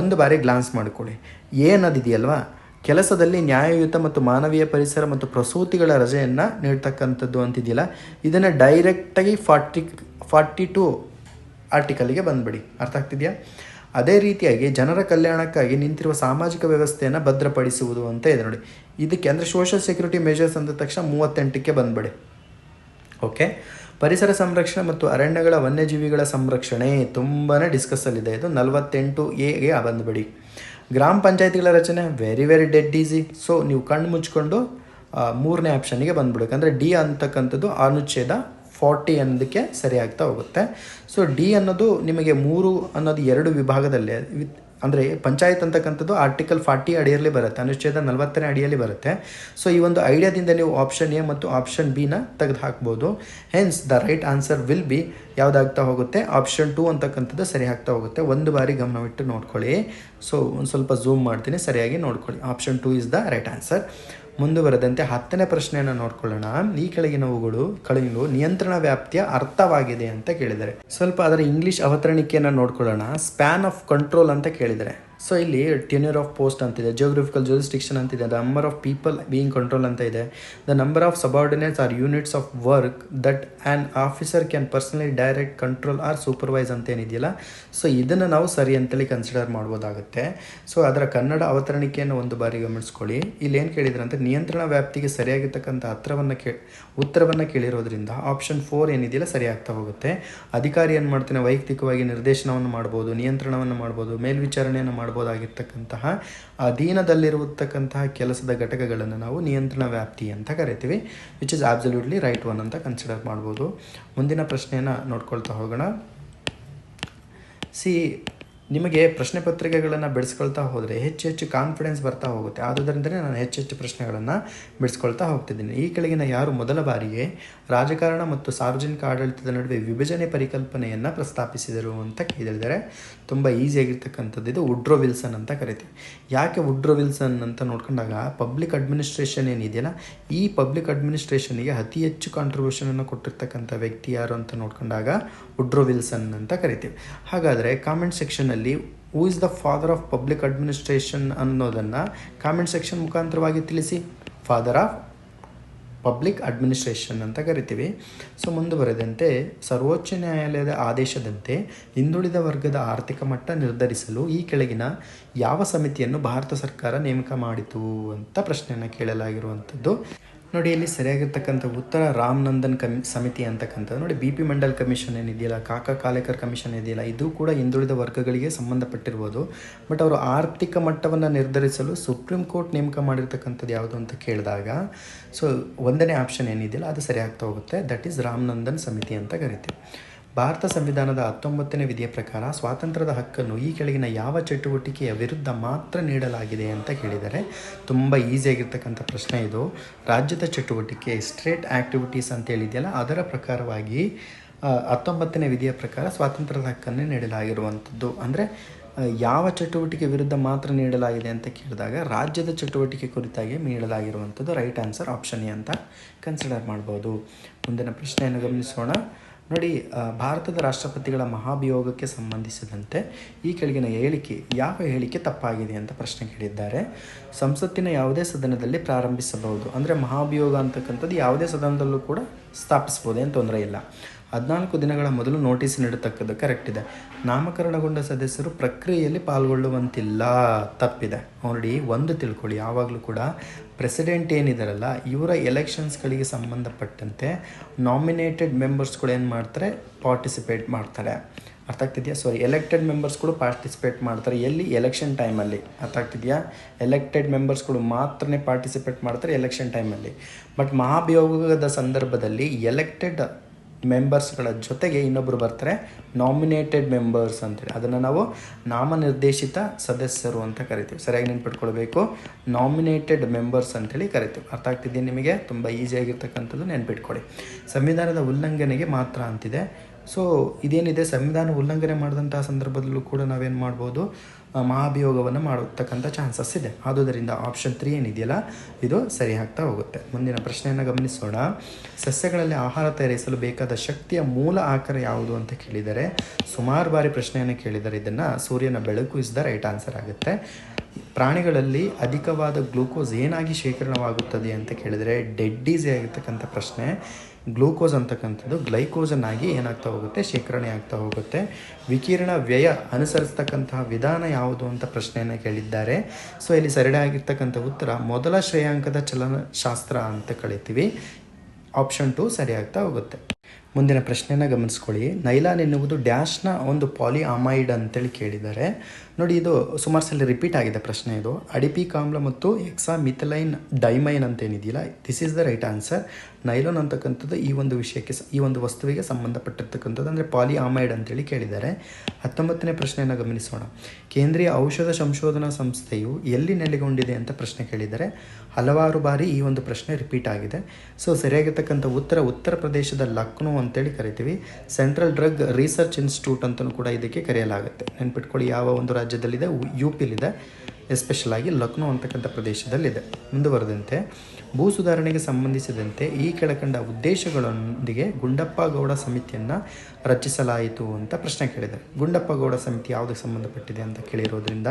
ಒಂದು ಬಾರಿ ಗ್ಲಾನ್ಸ್ ಮಾಡಿಕೊಳ್ಳಿ. ಏನದಿದೆಯಲ್ವಾ? ಕೆಲಸದಲ್ಲಿ ನ್ಯಾಯಯುತ ಮತ್ತು ಮಾನವೀಯ ಪರಿಸರ ಮತ್ತು ಪ್ರಸೂತಿಗಳ ರಜೆಯನ್ನು ನೀಡ್ತಕ್ಕಂಥದ್ದು ಅಂತಿದೆಯಲ್ಲ, ಇದನ್ನು ಡೈರೆಕ್ಟಾಗಿ ಫಾರ್ಟಿ ಫಾರ್ಟಿ ಟು ಆರ್ಟಿಕಲ್ಗೆ ಬಂದುಬಿಡಿ. ಅರ್ಥ ಆಗ್ತಿದೆಯಾ? ಅದೇ ರೀತಿಯಾಗಿ ಜನರ ಕಲ್ಯಾಣಕ್ಕಾಗಿ ನಿಂತಿರುವ ಸಾಮಾಜಿಕ ವ್ಯವಸ್ಥೆಯನ್ನು ಭದ್ರಪಡಿಸುವುದು ಅಂತ ಇದೆ ನೋಡಿ. ಇದಕ್ಕೆ ಅಂದರೆ ಸೋಷಲ್ ಸೆಕ್ಯೂರಿಟಿ ಮೆಷರ್ಸ್ ಅಂದ ತಕ್ಷಣ ಮೂವತ್ತೆಂಟಕ್ಕೆ ಬಂದ್ಬಿಡಿ. ಓಕೆ ಪರಿಸರ ಸಂರಕ್ಷಣೆ ಮತ್ತು ಅರಣ್ಯಗಳ ವನ್ಯಜೀವಿಗಳ ಸಂರಕ್ಷಣೆ ತುಂಬಾ ಡಿಸ್ಕಸ್ಸಲ್ಲಿದೆ ಇದು ನಲವತ್ತೆಂಟು ಎಗೆ ಬಂದ್ಬಿಡಿ. ಗ್ರಾಮ ಪಂಚಾಯತಿಗಳ ರಚನೆ very very dead easy so ನೀವು ಕಣ್ಣು ಮುಚ್ಕೊಂಡು ಮೂರನೇ ಆಪ್ಷನ್ಗೆ ಬಂದ್ಬಿಡ್ಬೇಕು ಅಂದರೆ ಡಿ ಅಂತಕ್ಕಂಥದ್ದು ಅನುಚ್ಛೇದ ಫಾರ್ಟಿ ಅನ್ನೋದಕ್ಕೆ ಸರಿಯಾಗ್ತಾ ಹೋಗುತ್ತೆ. ಸೊ ಡಿ ಅನ್ನೋದು ನಿಮಗೆ ಮೂರು ಅನ್ನೋದು ಎರಡು ವಿಭಾಗದಲ್ಲಿ ಅಂದರೆ ಪಂಚಾಯತ್ ಅಂತಕ್ಕಂಥದ್ದು ಆರ್ಟಿಕಲ್ ಫಾರ್ಟಿ ಅಡಿಯಲ್ಲಿ ಬರುತ್ತೆ, ಅನುಚ್ಛೇದ ನಲವತ್ತನೇ ಅಡಿಯಲ್ಲಿ ಬರುತ್ತೆ. ಸೊ ಈ ಒಂದು ಐಡಿಯಾದಿಂದ ನೀವು ಆಪ್ಷನ್ ಎ ಮತ್ತು ಆಪ್ಷನ್ ಬಿನ ತೆಗೆದು ಹಾಕ್ಬೋದು hence the right answer will be ಯಾವುದಾಗ್ತಾ ಹೋಗುತ್ತೆ ಆಪ್ಷನ್ ಟು ಅಂತಕ್ಕಂಥದ್ದು ಸರಿ ಆಗ್ತಾ ಹೋಗುತ್ತೆ. ಒಂದು ಬಾರಿ ಗಮನವಿಟ್ಟು ನೋಡ್ಕೊಳ್ಳಿ. ಸೊ ಒಂದು ಸ್ವಲ್ಪ ಝೂಮ್ ಮಾಡ್ತೀನಿ, ಸರಿಯಾಗಿ ನೋಡ್ಕೊಳ್ಳಿ. Option two is the right answer ಮುಂದುವರೆದಂತೆ ಹತ್ತನೇ ಪ್ರಶ್ನೆಯನ್ನು ನೋಡ್ಕೊಳ್ಳೋಣ. ಈ ಕೆಳಗಿನವುಗಳು ಕಳೆಯಲು ನಿಯಂತ್ರಣ ವ್ಯಾಪ್ತಿಯ ಅರ್ಥವಾಗಿದೆ ಅಂತ ಕೇಳಿದರೆ ಸ್ವಲ್ಪ ಅದರ ಇಂಗ್ಲಿಷ್ ಅವತರಣಿಕೆಯನ್ನು ನೋಡ್ಕೊಳ್ಳೋಣ. ಸ್ಪ್ಯಾನ್ ಆಫ್ ಕಂಟ್ರೋಲ್ ಅಂತ ಕೇಳಿದ್ದಾರೆ. ಸೊ ಇಲ್ಲಿ ಟ್ಯೂನರ್ ಆಫ್ ಪೋಸ್ಟ್ ಅಂತಿದೆ ಜಿಯೋಗ್ರಫಿಕಲ್ ಜೂರಿಸ್ಟಿಕ್ಷನ್ ಅಂತಿದೆ the number of people being control ಅಂತ ಇದೆ. The number of subordinates or units of work that an officer can personally direct control or supervise ಅಂತ ಏನಿದೆಯಲ್ಲ? So ಇದನ್ನು ನಾವು ಸರಿ ಅಂತೇಳಿ ಕನ್ಸಿಡರ್ ಮಾಡ್ಬೋದಾಗುತ್ತೆ. ಸೊ ಅದರ ಕನ್ನಡ ಅವತರಣಿಕೆಯನ್ನು ಒಂದು ಬಾರಿ ಗಮನಿಸ್ಕೊಳ್ಳಿ. ಇಲ್ಲಿ ಏನು ಕೇಳಿದ್ರೆ ಅಂತ ನಿಯಂತ್ರಣ ವ್ಯಾಪ್ತಿಗೆ ಸರಿಯಾಗಿರ್ತಕ್ಕಂಥ ಹತ್ರವನ್ನು ಕೇ, ಉತ್ತರವನ್ನು ಕೇಳಿರೋದ್ರಿಂದ ಆಪ್ಷನ್ ಫೋರ್ ಏನಿದೆಯಲ್ಲ ಸರಿಯಾಗ್ತಾ ಹೋಗುತ್ತೆ. ಅಧಿಕಾರಿ ಏನು ಮಾಡ್ತಾನೆ? ವೈಯಕ್ತಿಕವಾಗಿ ನಿರ್ದೇಶನವನ್ನು ಮಾಡ್ಬೋದು, ನಿಯಂತ್ರಣವನ್ನು ಮಾಡ್ಬೋದು, ಮೇಲ್ವಿಚಾರಣೆಯನ್ನು ಮಾಡ್ಬೋದಾಗಿರ್ತಕ್ಕಂತಹ ಅಧೀನದಲ್ಲಿರುವತಕ್ಕಂತಹ ಕೆಲಸದ ಘಟಕಗಳನ್ನು ನಾವು ನಿಯಂತ್ರಣ ವ್ಯಾಪ್ತಿ ಅಂತ ಕರಿತೀವಿ which is absolutely right one ಅಂತ ಕನ್ಸಿಡರ್ ಮಾಡ್ಬೋದು. ಮುಂದಿನ ಪ್ರಶ್ನೆಯನ್ನು ನೋಡ್ಕೊಳ್ತಾ ಹೋಗೋಣ. ಸಿ ನಿಮಗೆ ಪ್ರಶ್ನೆ ಪತ್ರಿಕೆಗಳನ್ನು ಬಿಡಿಸ್ಕೊಳ್ತಾ ಹೋದರೆ ಹೆಚ್ಚು ಹೆಚ್ಚು ಕಾನ್ಫಿಡೆನ್ಸ್ ಬರ್ತಾ ಹೋಗುತ್ತೆ. ಆದುದರಿಂದಲೇ ನಾನು ಹೆಚ್ಚೆಚ್ಚು ಹೆಚ್ಚು ಪ್ರಶ್ನೆಗಳನ್ನು ಬಿಡಿಸ್ಕೊಳ್ತಾ ಹೋಗ್ತಿದ್ದೀನಿ. ಈ ಕೆಳಗಿನ ಯಾರು ಮೊದಲ ಬಾರಿಗೆ ರಾಜಕಾರಣ ಮತ್ತು ಸಾರ್ವಜನಿಕ ಆಡಳಿತದ ನಡುವೆ ವಿಭಜನೆ ಪರಿಕಲ್ಪನೆಯನ್ನು ಪ್ರಸ್ತಾಪಿಸಿದರು ಅಂತ ಕೇಳಿದರೆ ತುಂಬ ಈಸಿಯಾಗಿರ್ತಕ್ಕಂಥದ್ದು ಇದು ವುಡ್ರೋ ವಿಲ್ಸನ್ ಅಂತ ಕರಿತೀವಿ ಯಾಕೆ ವುಡ್ರೋ ವಿಲ್ಸನ್ ಅಂತ ನೋಡ್ಕೊಂಡಾಗ ಪಬ್ಲಿಕ್ ಅಡ್ಮಿನಿಸ್ಟ್ರೇಷನ್ ಏನಿದೆಯಲ್ಲ, ಈ ಪಬ್ಲಿಕ್ ಅಡ್ಮಿನಿಸ್ಟ್ರೇಷನಿಗೆ ಅತಿ ಹೆಚ್ಚು ಕಾಂಟ್ರಿಬ್ಯೂಷನನ್ನು ಕೊಟ್ಟಿರ್ತಕ್ಕಂಥ ವ್ಯಕ್ತಿ ಯಾರು ಅಂತ ನೋಡ್ಕೊಂಡಾಗ ವುಡ್ರೋ ವಿಲ್ಸನ್ ಅಂತ ಕರಿತೀವಿ. ಹಾಗಾದರೆ ಕಾಮೆಂಟ್ ಸೆಕ್ಷನಲ್ಲಿ who is the father of public administration ಅನ್ನೋದನ್ನು ಕಾಮೆಂಟ್ ಸೆಕ್ಷನ್ ಮುಖಾಂತರವಾಗಿ ತಿಳಿಸಿ. ಫಾದರ್ ಆಫ್ ಪಬ್ಲಿಕ್ ಅಡ್ಮಿನಿಸ್ಟ್ರೇಷನ್ ಅಂತ ಕರಿತೀವಿ. ಸೊ ಮುಂದುವರೆದಂತೆ ಸರ್ವೋಚ್ಚ ನ್ಯಾಯಾಲಯದ ಆದೇಶದಂತೆ ಹಿಂದುಳಿದ ವರ್ಗದ ಆರ್ಥಿಕ ಮಟ್ಟ ನಿರ್ಧರಿಸಲು ಈ ಕೆಳಗಿನ ಯಾವ ಸಮಿತಿಯನ್ನು ಭಾರತ ಸರ್ಕಾರ ನೇಮಕ ಮಾಡಿತು ಅಂತ ಪ್ರಶ್ನೆಯನ್ನು ಕೇಳಲಾಗಿರುವಂಥದ್ದು ನೋಡಿ, ಇಲ್ಲಿ ಸರಿಯಾಗಿರ್ತಕ್ಕಂಥ ಉತ್ತರ ರಾಮನಂದನ್ ಕಮ್, ಸಮಿತಿ ಅಂತಕ್ಕಂಥದ್ದು. ನೋಡಿ, ಬಿ ಪಿ ಮಂಡಲ್ ಕಮಿಷನ್ ಏನಿದೆಯಲ್ಲ, ಕಾಕಾ ಕಾಲೇಕರ್ ಕಮಿಷನ್ ಇದೆಯಲ್ಲ ಇದು ಕೂಡ ಹಿಂದುಳಿದ ವರ್ಗಗಳಿಗೆ ಸಂಬಂಧಪಟ್ಟಿರ್ಬೋದು. ಬಟ್ ಅವರು ಆರ್ಥಿಕ ಮಟ್ಟವನ್ನು ನಿರ್ಧರಿಸಲು ಸುಪ್ರೀಂ ಕೋರ್ಟ್ ನೇಮಕ ಮಾಡಿರ್ತಕ್ಕಂಥದ್ದು ಯಾವುದು ಅಂತ ಕೇಳಿದಾಗ, ಸೊ, ಒಂದನೇ ಆಪ್ಷನ್ ಏನಿದೆಯಲ್ಲ, ಅದು ಸರಿಯಾಗ್ತಾ ಹೋಗುತ್ತೆ. ದಟ್ ಈಸ್ ರಾಮನಂದನ್ ಸಮಿತಿ ಅಂತ ಕರಿತೀವಿ. ಭಾರತ ಸಂವಿಧಾನದ ಹತ್ತೊಂಬತ್ತನೇ ವಿಧಿಯ ಪ್ರಕಾರ ಸ್ವಾತಂತ್ರ್ಯದ ಹಕ್ಕನ್ನು ಈ ಕೆಳಗಿನ ಯಾವ ಚಟುವಟಿಕೆಯ ವಿರುದ್ಧ ಮಾತ್ರ ನೀಡಲಾಗಿದೆ ಅಂತ ಕೇಳಿದರೆ ತುಂಬ ಈಸಿಯಾಗಿರ್ತಕ್ಕಂಥ ಪ್ರಶ್ನೆ ಇದು. ರಾಜ್ಯದ ಚಟುವಟಿಕೆ ಸ್ಟ್ರೇಟ್ ಆ್ಯಕ್ಟಿವಿಟೀಸ್ ಅಂತ ಹೇಳಿದೆಯಲ್ಲ, ಅದರ ಪ್ರಕಾರವಾಗಿ ಹತ್ತೊಂಬತ್ತನೇ ವಿಧಿಯ ಪ್ರಕಾರ ಸ್ವಾತಂತ್ರ್ಯದ ಹಕ್ಕನ್ನು ನೀಡಲಾಗಿರುವಂಥದ್ದು. ಅಂದರೆ ಯಾವ ಚಟುವಟಿಕೆ ವಿರುದ್ಧ ಮಾತ್ರ ನೀಡಲಾಗಿದೆ ಅಂತ ಕೇಳಿದಾಗ ರಾಜ್ಯದ ಚಟುವಟಿಕೆ ಕುರಿತಾಗಿ ನೀಡಲಾಗಿರುವಂಥದ್ದು ರೈಟ್ ಆನ್ಸರ್ ಆಪ್ಷನ್ ಎ ಅಂತ ಕನ್ಸಿಡರ್ ಮಾಡ್ಬೋದು. ಮುಂದಿನ ಪ್ರಶ್ನೆಯನ್ನು ಗಮನಿಸೋಣ. ನೋಡಿ ಭಾರತದ ರಾಷ್ಟ್ರಪತಿಗಳ ಮಹಾಭಿಯೋಗಕ್ಕೆ ಸಂಬಂಧಿಸಿದಂತೆ ಈ ಕೆಳಗಿನ ಹೇಳಿಕೆ ಯಾವ ಹೇಳಿಕೆ ತಪ್ಪಾಗಿದೆ ಅಂತ ಪ್ರಶ್ನೆ ಕೇಳಿದ್ದಾರೆ. ಸಂಸತ್ತಿನ ಯಾವುದೇ ಸದನದಲ್ಲಿ ಪ್ರಾರಂಭಿಸಬಹುದು. ಅಂದರೆ ಮಹಾಭಿಯೋಗ ಅಂತಕ್ಕಂಥದ್ದು ಯಾವುದೇ ಸದನದಲ್ಲೂ ಕೂಡ ಸ್ಥಾಪಿಸ್ಬೋದು ಏನು ತೊಂದರೆ ಇಲ್ಲ. ಹದಿನಾಲ್ಕು ದಿನಗಳ ಮೊದಲು ನೋಟಿಸ್ ನೀಡತಕ್ಕದ್ದು ಕರೆಕ್ಟ್ ಇದೆ. ನಾಮಕರಣಗೊಂಡ ಸದಸ್ಯರು ಪ್ರಕ್ರಿಯೆಯಲ್ಲಿ ಪಾಲ್ಗೊಳ್ಳುವಂತಿಲ್ಲ, ತಪ್ಪಿದೆ. ನೋಡಿ, ಒಂದು ತಿಳ್ಕೊಳ್ಳಿ, ಯಾವಾಗಲೂ ಕೂಡ ಪ್ರೆಸಿಡೆಂಟ್ ಏನಿದಾರಲ್ಲ, ಇವರ ಎಲೆಕ್ಷನ್ಸ್ಗಳಿಗೆ ಸಂಬಂಧಪಟ್ಟಂತೆ ನಾಮಿನೇಟೆಡ್ ಮೆಂಬರ್ಸ್ಗಳು ಏನು ಮಾಡ್ತಾರೆ ಪಾರ್ಟಿಸಿಪೇಟ್ ಮಾಡ್ತಾರೆ. ಅರ್ಥ ಆಗ್ತಿದೆಯಾ? ಸಾರಿ ಎಲೆಕ್ಟೆಡ್ ಮೆಂಬರ್ಸ್ಗಳು ಪಾರ್ಟಿಸಿಪೇಟ್ ಮಾಡ್ತಾರೆ. ಎಲ್ಲಿ? ಎಲೆಕ್ಷನ್ ಟೈಮಲ್ಲಿ ಅರ್ಥ ಆಗ್ತಿದೆಯಾ? ಎಲೆಕ್ಟೆಡ್ ಮೆಂಬರ್ಸ್ಗಳು ಮಾತ್ರನೇ ಪಾರ್ಟಿಸಿಪೇಟ್ ಮಾಡ್ತಾರೆ ಎಲೆಕ್ಷನ್ ಟೈಮಲ್ಲಿ ಬಟ್ ಮಹಾಭಿಯೋಗದ ಸಂದರ್ಭದಲ್ಲಿ ಎಲೆಕ್ಟೆಡ್ ಮೆಂಬರ್ಸ್ಗಳ ಜೊತೆಗೆ ಇನ್ನೊಬ್ಬರು ಬರ್ತಾರೆ ನಾಮಿನೇಟೆಡ್ ಮೆಂಬರ್ಸ್ ಅಂತೇಳಿ. ಅದನ್ನು ನಾವು ನಾಮನಿರ್ದೇಶಿತ ಸದಸ್ಯರು ಅಂತ ಕರಿತೀವಿ. ಸರಿಯಾಗಿ ನೆನ್ಪಿಟ್ಕೊಳ್ಬೇಕು. ನಾಮಿನೇಟೆಡ್ ಮೆಂಬರ್ಸ್ ಅಂತೇಳಿ ಕರಿತೀವಿ. ಅರ್ಥ ಆಗ್ತಿದೆಯಾ ನಿಮಗೆ? ತುಂಬ ಈಸಿಯಾಗಿರ್ತಕ್ಕಂಥದ್ದು ನೆನ್ಪಿಟ್ಕೊಳ್ಳಿ. ಸಂವಿಧಾನದ ಉಲ್ಲಂಘನೆಗೆ ಮಾತ್ರ ಅಂತಿದೆ. ಸೊ ಇದೇನಿದೆ? ಸಂವಿಧಾನ ಉಲ್ಲಂಘನೆ ಮಾಡಿದಂಥ ಸಂದರ್ಭದಲ್ಲೂ ಕೂಡ ನಾವೇನು ಮಾಡ್ಬೋದು? ಮಹಾಭಿಯೋಗವನ್ನು ಮಾಡತಕ್ಕಂಥ ಚಾನ್ಸಸ್ ಇದೆ. ಆದುದರಿಂದ ಆಪ್ಷನ್ ತ್ರೀ ಏನಿದೆಯಲ್ಲ, ಇದು ಸರಿ ಆಗ್ತಾ ಹೋಗುತ್ತೆ. ಮುಂದಿನ ಪ್ರಶ್ನೆಯನ್ನು ಗಮನಿಸೋಣ. ಸಸ್ಯಗಳಲ್ಲಿ ಆಹಾರ ತಯಾರಿಸಲು ಬೇಕಾದ ಶಕ್ತಿಯ ಮೂಲ ಆಕಾರ ಯಾವುದು ಅಂತ ಕೇಳಿದರೆ, ಸುಮಾರು ಬಾರಿ ಪ್ರಶ್ನೆಯನ್ನು ಕೇಳಿದರೆ ಇದನ್ನು ಸೂರ್ಯನ ಬೆಳಕು ಇಸ್ ದ ರೈಟ್ ಆನ್ಸರ್ ಆಗುತ್ತೆ. ಪ್ರಾಣಿಗಳಲ್ಲಿ ಅಧಿಕವಾದ ಗ್ಲೂಕೋಸ್ ಏನಾಗಿ ಶೇಖರಣವಾಗುತ್ತದೆ ಅಂತ ಕೇಳಿದರೆ ಡೆಡ್ ಈಸಿ ಆಗಿರ್ತಕ್ಕಂಥ ಪ್ರಶ್ನೆ. ಗ್ಲೂಕೋಸ್ ಅಂತಕ್ಕಂಥದ್ದು ಗ್ಲೈಕೋಜನ್ ಆಗಿ ಏನಾಗ್ತಾ ಹೋಗುತ್ತೆ? ಶೇಖರಣೆ ಆಗ್ತಾ ಹೋಗುತ್ತೆ. ವಿಕಿರಣ ವ್ಯಯ ಅನುಸರಿಸ್ತಕ್ಕಂತಹ ವಿಧಾನ ಯಾವುದು ಅಂತ ಪ್ರಶ್ನೆಯನ್ನು ಕೇಳಿದ್ದಾರೆ. ಸೊ, ಇಲ್ಲಿ ಸರಿಯಾಗಿರ್ತಕ್ಕಂಥ ಉತ್ತರ ಮೊದಲ ಶ್ರೇಯಾಂಕದ ಚಲನಶಾಸ್ತ್ರ ಅಂತ ಕಳಿತೀವಿ. ಆಪ್ಷನ್ ಟು ಸರಿಯಾಗ್ತಾ ಹೋಗುತ್ತೆ. ಮುಂದಿನ ಪ್ರಶ್ನೆಯನ್ನು ಗಮನಿಸ್ಕೊಳ್ಳಿ. ನೈಲಾನ್ ಎನ್ನುವುದು ಡ್ಯಾಶ್ನ ಒಂದು ಪಾಲಿ ಅಮೈಡ್ ಅಂತೇಳಿ ಕೇಳಿದ್ದಾರೆ. ನೋಡಿ, ಇದು ಸುಮಾರು ಸಲ ರಿಪೀಟ್ ಆಗಿದೆ ಪ್ರಶ್ನೆ ಇದು. ಅಡಿಪಿ ಕಾಮ್ಲ ಮತ್ತು ಎಕ್ಸಾ ಮಿಥಲೈನ್ ಡೈಮೈನ್ ಅಂತ ಏನಿದೆಯಲ್ಲ this is the right answer nylon ಅಂತಕ್ಕಂಥದ್ದು ಈ ಒಂದು ವಿಷಯಕ್ಕೆ ಈ ಒಂದು ವಸ್ತುವಿಗೆ ಸಂಬಂಧಪಟ್ಟಿರ್ತಕ್ಕಂಥದ್ದು, ಅಂದರೆ ಪಾಲಿ ಆಮೈಡ್ ಅಂತೇಳಿ ಕೇಳಿದ್ದಾರೆ. ಹತ್ತೊಂಬತ್ತನೇ ಪ್ರಶ್ನೆಯನ್ನು ಗಮನಿಸೋಣ. ಕೇಂದ್ರೀಯ ಔಷಧ ಸಂಶೋಧನಾ ಸಂಸ್ಥೆಯು ಎಲ್ಲಿ ನೆಲೆಗೊಂಡಿದೆ ಅಂತ ಪ್ರಶ್ನೆ ಕೇಳಿದ್ದಾರೆ. ಹಲವಾರು ಬಾರಿ ಈ ಒಂದು ಪ್ರಶ್ನೆ ರಿಪೀಟ್ ಆಗಿದೆ. ಸೊ ಸರಿಯಾಗಿರ್ತಕ್ಕಂಥ ಉತ್ತರ ಉತ್ತರ ಪ್ರದೇಶದ ಲಕ್ನೋ ಅಂತೇಳಿ ಕರಿತೀವಿ. ಸೆಂಟ್ರಲ್ ಡ್ರಗ್ ರಿಸರ್ಚ್ ಇನ್ಸ್ಟಿಟ್ಯೂಟ್ ಅಂತಲೂ ಕೂಡ ಇದಕ್ಕೆ ಕರೆಯಲಾಗುತ್ತೆ. ನೆನ್ಪಿಟ್ಕೊಳ್ಳಿ, ಯಾವ ಒಂದು ರಾಜ್ಯದಲ್ಲಿದೆ ಯು ಪಿಲಿದೆ ಎಸ್ಪೆಷಲ್ ಆಗಿ ಲಕ್ನೋ ಅಂತಕ್ಕಂಥ ಪ್ರದೇಶದಲ್ಲಿದೆ. ಮುಂದುವರೆದಂತೆ, ಭೂ ಸುಧಾರಣೆಗೆ ಸಂಬಂಧಿಸಿದಂತೆ ಈ ಕೆಳಕಂಡ ಉದ್ದೇಶಗಳೊಂದಿಗೆ ಗುಂಡಪ್ಪ ಗೌಡ ಸಮಿತಿಯನ್ನು ರಚಿಸಲಾಯಿತು ಅಂತ ಪ್ರಶ್ನೆ ಕೇಳಿದೆ. ಗುಂಡಪ್ಪ ಗೌಡ ಸಮಿತಿ ಯಾವುದಕ್ಕೆ ಸಂಬಂಧಪಟ್ಟಿದೆ ಅಂತ ಕೇಳಿರೋದ್ರಿಂದ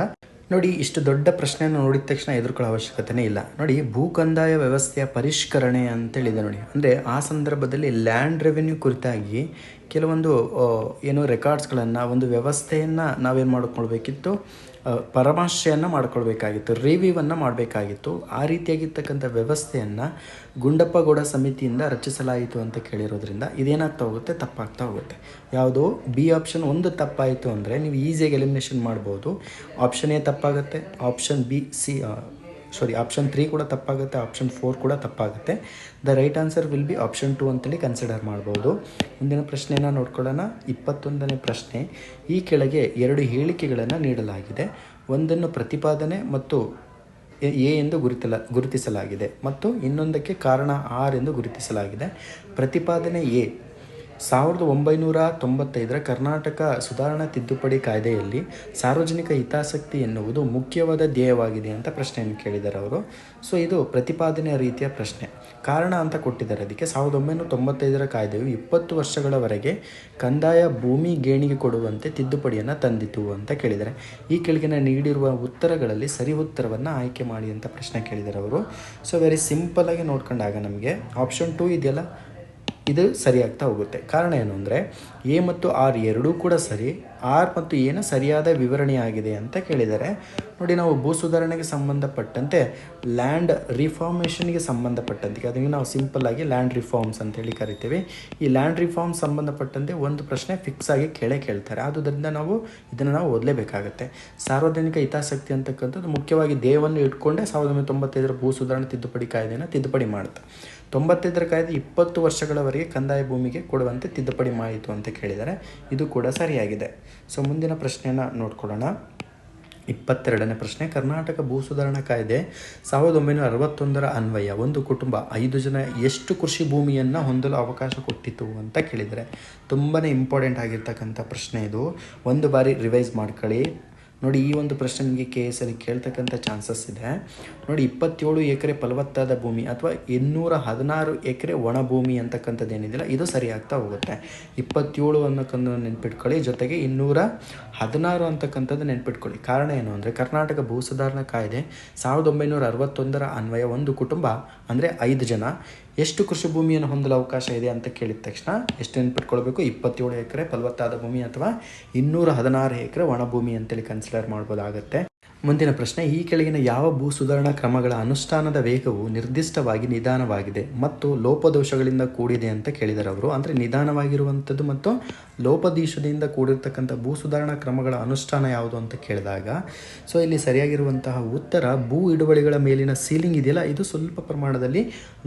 ನೋಡಿ, ಇಷ್ಟು ದೊಡ್ಡ ಪ್ರಶ್ನೆಯನ್ನು ನೋಡಿದ ತಕ್ಷಣ ಎದುರ್ಕೊಳ್ಳೋ ಅವಶ್ಯಕತೆನೇ ಇಲ್ಲ. ನೋಡಿ ಭೂ ಕಂದಾಯ ವ್ಯವಸ್ಥೆಯ ಪರಿಷ್ಕರಣೆ ಅಂತೇಳಿದೆ ನೋಡಿ. ಅಂದರೆ ಆ ಸಂದರ್ಭದಲ್ಲಿ ಲ್ಯಾಂಡ್ ರೆವೆನ್ಯೂ ಕುರಿತಾಗಿ ಕೆಲವೊಂದು ಏನು ರೆಕಾರ್ಡ್ಸ್ಗಳನ್ನು ಒಂದು ವ್ಯವಸ್ಥೆಯನ್ನು ನಾವೇನು ಮಾಡಿಕೊಳ್ಬೇಕಿತ್ತು? ಪರಾಮರ್ಶೆಯನ್ನು ಮಾಡ್ಕೊಳ್ಬೇಕಾಗಿತ್ತು ರಿವ್ಯೂವನ್ನು ಮಾಡಬೇಕಾಗಿತ್ತು. ಆ ರೀತಿಯಾಗಿರ್ತಕ್ಕಂಥ ವ್ಯವಸ್ಥೆಯನ್ನು ಗುಂಡಪ್ಪಗೌಡ ಸಮಿತಿಯಿಂದ ರಚಿಸಲಾಯಿತು ಅಂತ ಕೇಳಿರೋದ್ರಿಂದ ಇದೇನಾಗ್ತಾ ಹೋಗುತ್ತೆ? ತಪ್ಪಾಗ್ತಾ ಹೋಗುತ್ತೆ. ಯಾವುದು? ಬಿ ಆಪ್ಷನ್ ಒಂದು ತಪ್ಪಾಯಿತು ಅಂದರೆ ನೀವು ಈಸಿಯಾಗಿ ಎಲಿಮಿನೇಷನ್ ಮಾಡ್ಬೋದು. ಆಪ್ಷನ್ ಎ ತಪ್ಪಾಗುತ್ತೆ. Option B C sorry option three ಕೂಡ ತಪ್ಪಾಗುತ್ತೆ. ಆಪ್ಷನ್ ಫೋರ್ ಕೂಡ ತಪ್ಪಾಗುತ್ತೆ. The right answer will be option two ಅಂತೇಳಿ ಕನ್ಸಿಡರ್ ಮಾಡ್ಬೋದು. ಮುಂದಿನ ಪ್ರಶ್ನೆಯನ್ನು ನೋಡ್ಕೊಳ್ಳೋಣ. ಇಪ್ಪತ್ತೊಂದನೇ ಪ್ರಶ್ನೆ. ಈ ಕೆಳಗೆ ಎರಡು ಹೇಳಿಕೆಗಳನ್ನು ನೀಡಲಾಗಿದೆ. ಒಂದನ್ನು ಪ್ರತಿಪಾದನೆ ಮತ್ತು ಎ ಎಂದು ಗುರುತಿಲ, ಗುರುತಿಸಲಾಗಿದೆ. ಮತ್ತು ಇನ್ನೊಂದಕ್ಕೆ ಕಾರಣ ಆರ್ ಎಂದು ಗುರುತಿಸಲಾಗಿದೆ. ಪ್ರತಿಪಾದನೆ ಎ. ಸಾವಿರದ ಒಂಬೈನೂರ ತೊಂಬತ್ತೈದರ ಕರ್ನಾಟಕ ಸುಧಾರಣಾ ತಿದ್ದುಪಡಿ ಕಾಯ್ದೆಯಲ್ಲಿ ಸಾರ್ವಜನಿಕ ಹಿತಾಸಕ್ತಿ ಎನ್ನುವುದು ಮುಖ್ಯವಾದ ಧ್ಯೇಯವಾಗಿದೆ ಅಂತ ಪ್ರಶ್ನೆಯನ್ನು ಕೇಳಿದ್ದಾರೆ ಅವರು. ಸೊ, ಇದು ಪ್ರತಿಪಾದನೆಯ ರೀತಿಯ ಪ್ರಶ್ನೆ. ಕಾರಣ ಅಂತ ಕೊಟ್ಟಿದ್ದಾರೆ. ಅದಕ್ಕೆ ಸಾವಿರದ ಒಂಬೈನೂರ ತೊಂಬತ್ತೈದರ ಕಾಯ್ದೆಯು ಇಪ್ಪತ್ತು ವರ್ಷಗಳವರೆಗೆ ಕಂದಾಯ ಭೂಮಿ ಗೇಣಿಗೆ ಕೊಡುವಂತೆ ತಿದ್ದುಪಡಿಯನ್ನು ತಂದಿತು ಅಂತ ಕೇಳಿದ್ದಾರೆ. ಈ ಕೆಳಗಿನ ನೀಡಿರುವ ಉತ್ತರಗಳಲ್ಲಿ ಸರಿ ಉತ್ತರವನ್ನು ಆಯ್ಕೆ ಮಾಡಿ ಅಂತ ಪ್ರಶ್ನೆ ಕೇಳಿದ್ದಾರೆ ಅವರು. ಸೊ ವೆರಿ ಸಿಂಪಲ್ ಆಗಿ ನೋಡ್ಕೊಂಡಾಗ ನಮಗೆ ಆಪ್ಷನ್ ಟೂ ಇದೆಯಲ್ಲ? ಇದು ಸರಿಯಾಗ್ತಾ ಹೋಗುತ್ತೆ. ಕಾರಣ ಏನು ಅಂದರೆ, ಎ ಮತ್ತು ಆರ್ ಎರಡೂ ಕೂಡ ಸರಿ, ಆರ್ ಮತ್ತು ಎನ ಸರಿಯಾದ ವಿವರಣೆಯಾಗಿದೆ ಅಂತ ಕೇಳಿದರೆ, ನೋಡಿ ನಾವು ಭೂ ಸುಧಾರಣೆಗೆ ಸಂಬಂಧಪಟ್ಟಂತೆ ಲ್ಯಾಂಡ್ ರಿಫಾರ್ಮೇಷನ್ಗೆ ಸಂಬಂಧಪಟ್ಟಂತೆ ಅದಕ್ಕೆ ನಾವು ಸಿಂಪಲ್ಲಾಗಿ ಲ್ಯಾಂಡ್ ರಿಫಾರ್ಮ್ಸ್ ಅಂತೇಳಿ ಕರಿತೀವಿ. ಈ ಲ್ಯಾಂಡ್ ರಿಫಾರ್ಮ್ ಸಂಬಂಧಪಟ್ಟಂತೆ ಒಂದು ಪ್ರಶ್ನೆ ಫಿಕ್ಸ್ ಆಗಿ ಕೇಳೇ ಕೇಳ್ತಾರೆ. ಆದುದರಿಂದ ನಾವು ಇದನ್ನು ನಾವು ಓದಲೇಬೇಕಾಗತ್ತೆ. ಸಾರ್ವಜನಿಕ ಹಿತಾಸಕ್ತಿ ಅಂತಕ್ಕಂಥದ್ದು ಮುಖ್ಯವಾಗಿ ದೇವನ್ನು ಇಟ್ಕೊಂಡೇ ಸಾವಿರದ ಒಂಬೈನೂರ ತೊಂಬತ್ತೈದರ ಭೂ ಸುಧಾರಣೆ ತಿದ್ದುಪಡಿ ಕಾಯ್ದೆಯನ್ನು ತಿದ್ದುಪಡಿ ಮಾಡುತ್ತೆ. ತೊಂಬತ್ತೈದರ ಕಾಯ್ದೆ ಇಪ್ಪತ್ತು ವರ್ಷಗಳವರೆಗೆ ಕಂದಾಯ ಭೂಮಿಗೆ ಕೊಡುವಂತೆ ತಿದ್ದುಪಡಿ ಮಾಡಿತು ಅಂತ ಕೇಳಿದ್ದಾರೆ. ಇದು ಕೂಡ ಸರಿಯಾಗಿದೆ. ಸೊ ಮುಂದಿನ ಪ್ರಶ್ನೆಯನ್ನು ನೋಡ್ಕೊಳ್ಳೋಣ. ಇಪ್ಪತ್ತೆರಡನೇ ಪ್ರಶ್ನೆ, ಕರ್ನಾಟಕ ಭೂ ಸುಧಾರಣಾ ಕಾಯ್ದೆ ಸಾವಿರದ ಒಂಬೈನೂರ ಅರವತ್ತೊಂದರ ಅನ್ವಯ. ಒಂದು ಕುಟುಂಬ ಐದು ಜನ ಎಷ್ಟು ಕೃಷಿ ಭೂಮಿಯನ್ನು ಹೊಂದಲು ಅವಕಾಶ ಕೊಟ್ಟಿತು ಅಂತ ಕೇಳಿದರೆ ತುಂಬಾ ಇಂಪಾರ್ಟೆಂಟ್ ಆಗಿರ್ತಕ್ಕಂಥ ಪ್ರಶ್ನೆ ಇದು. ಒಂದು ಬಾರಿ ರಿವೈಸ್ ಮಾಡ್ಕೊಳ್ಳಿ. ನೋಡಿ, ಈ ಒಂದು ಪ್ರಶ್ನೆ ನಿಮಗೆ ಕೆ ಎಸ್ ಅಲ್ಲಿ ಕೇಳ್ತಕ್ಕಂಥ ಚಾನ್ಸಸ್ ಇದೆ. ನೋಡಿ, ಇಪ್ಪತ್ತೇಳು ಎಕರೆ ಫಲವತ್ತಾದ ಭೂಮಿ ಅಥವಾ ಇನ್ನೂರ ಹದಿನಾರು ಎಕರೆ ಒಣ ಭೂಮಿ ಅಂತಕ್ಕಂಥದ್ದು ಏನಿದೆಯಲ್ಲ, ಇದು ಸರಿಯಾಗ್ತಾ ಹೋಗುತ್ತೆ. ಇಪ್ಪತ್ತೇಳು ಅನ್ನೋಕ್ಕಂಥ ನೆನ್ಪಿಟ್ಕೊಳ್ಳಿ, ಜೊತೆಗೆ ಇನ್ನೂರ ಹದಿನಾರು ಅಂತಕ್ಕಂಥದ್ದು ನೆನ್ಪಿಟ್ಕೊಳ್ಳಿ. ಕಾರಣ ಏನು ಅಂದರೆ, ಕರ್ನಾಟಕ ಭೂ ಸುಧಾರಣಾ ಕಾಯ್ದೆ ಸಾವಿರದ ಒಂಬೈನೂರ ಅರವತ್ತೊಂದರ ಅನ್ವಯ ಒಂದು ಕುಟುಂಬ ಅಂದರೆ ಐದು ಜನ. ಎಷ್ಟು ಕೃಷಿ ಭೂಮಿಯನ್ನು ಹೊಂದಲು ಅವಕಾಶ ಇದೆ ಅಂತ ಕೇಳಿದ ತಕ್ಷಣ ಎಷ್ಟು ನೆನ್ಪಿಟ್ಕೊಳ್ಬೇಕು ಇಪ್ಪತ್ತೇಳು ಎಕರೆ ಫಲವತ್ತಾದ ಭೂಮಿ ಅಥವಾ ಇನ್ನೂರ ಹದಿನಾರು ಎಕರೆ ಒಣ ಭೂಮಿ ಅಂತೇಳಿ ಕನ್ಸಿಡರ್ ಮಾಡ್ಬೋದಾಗತ್ತೆ. ಮುಂದಿನ ಪ್ರಶ್ನೆ, ಈ ಕೆಳಗಿನ ಯಾವ ಭೂ ಸುಧಾರಣಾ ಕ್ರಮಗಳ ಅನುಷ್ಠಾನದ ವೇಗವು ನಿರ್ದಿಷ್ಟವಾಗಿ ನಿಧಾನವಾಗಿದೆ ಮತ್ತು ಲೋಪದೋಷಗಳಿಂದ ಕೂಡಿದೆ ಅಂತ ಕೇಳಿದರು ಅವರು. ಅಂದರೆ ನಿಧಾನವಾಗಿರುವಂಥದ್ದು ಮತ್ತು ಲೋಪದೀಶದಿಂದ ಕೂಡಿರ್ತಕ್ಕಂಥ ಭೂ ಸುಧಾರಣಾ ಕ್ರಮಗಳ ಅನುಷ್ಠಾನ ಯಾವುದು ಅಂತ ಕೇಳಿದಾಗ, ಸೊ ಇಲ್ಲಿ ಸರಿಯಾಗಿರುವಂತಹ ಉತ್ತರ, ಭೂ ಹಿಡುವಳಿಗಳ ಮೇಲಿನ ಸೀಲಿಂಗ್ ಇದೆಯಲ್ಲ, ಇದು ಸ್ವಲ್ಪ ಪ್ರಮಾಣದಲ್ಲಿ